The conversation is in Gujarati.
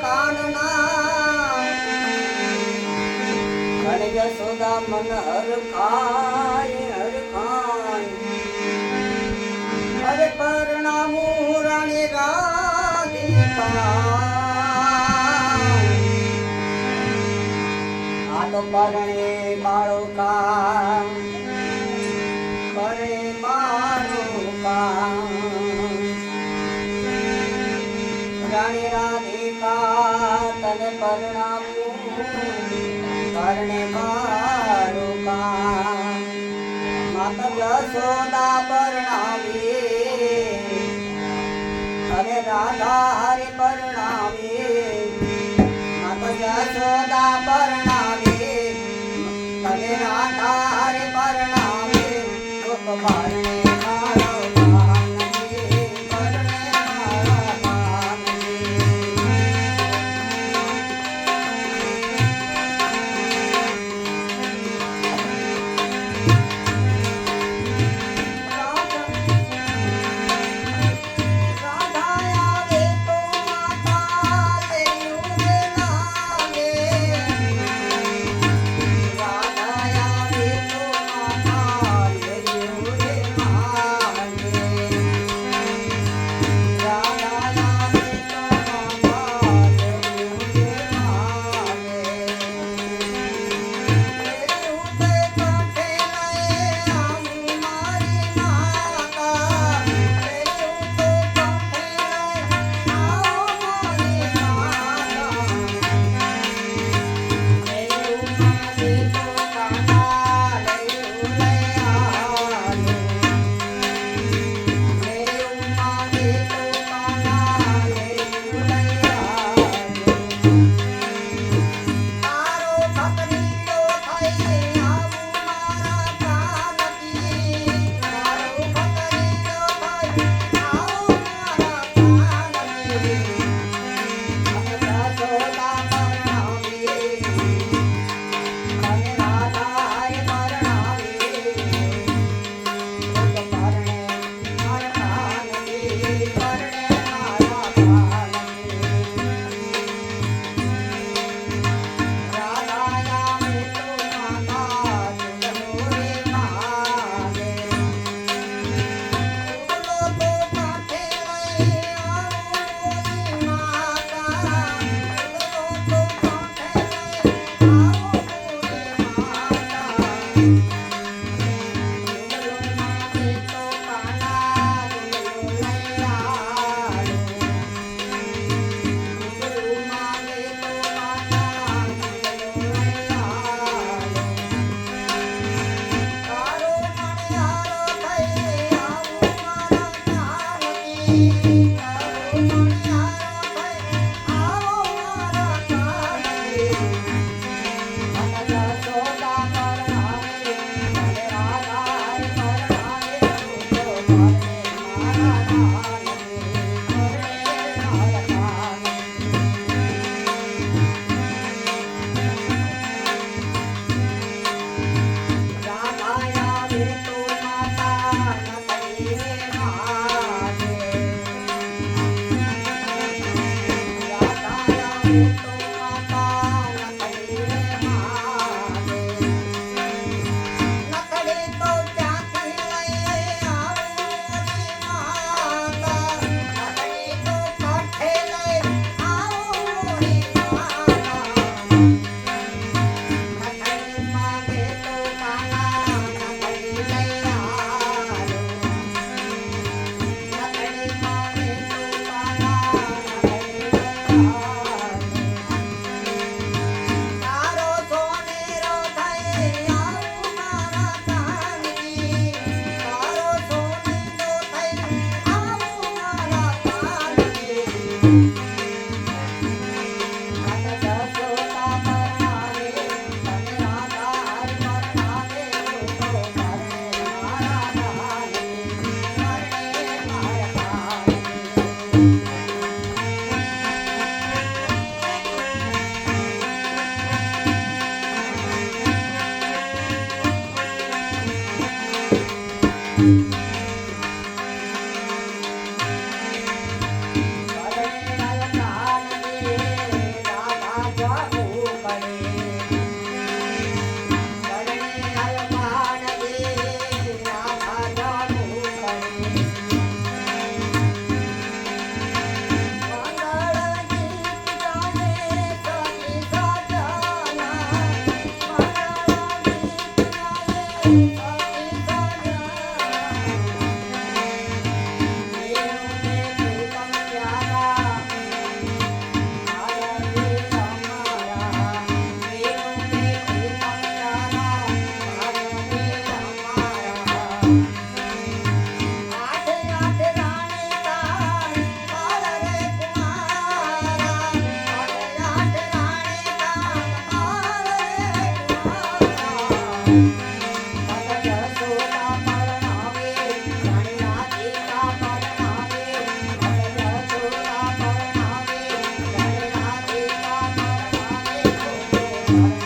કાનના યશોદા મન હર ખાય હર ખાય અરે પરણામું રાણી રાધિકા આ તો પરણે મારો કામ પરણે રાણી માં તને પરણાવ્યું પરણે મારું કામ માતા યશોદા પરણાવી અને રાધા Thank you.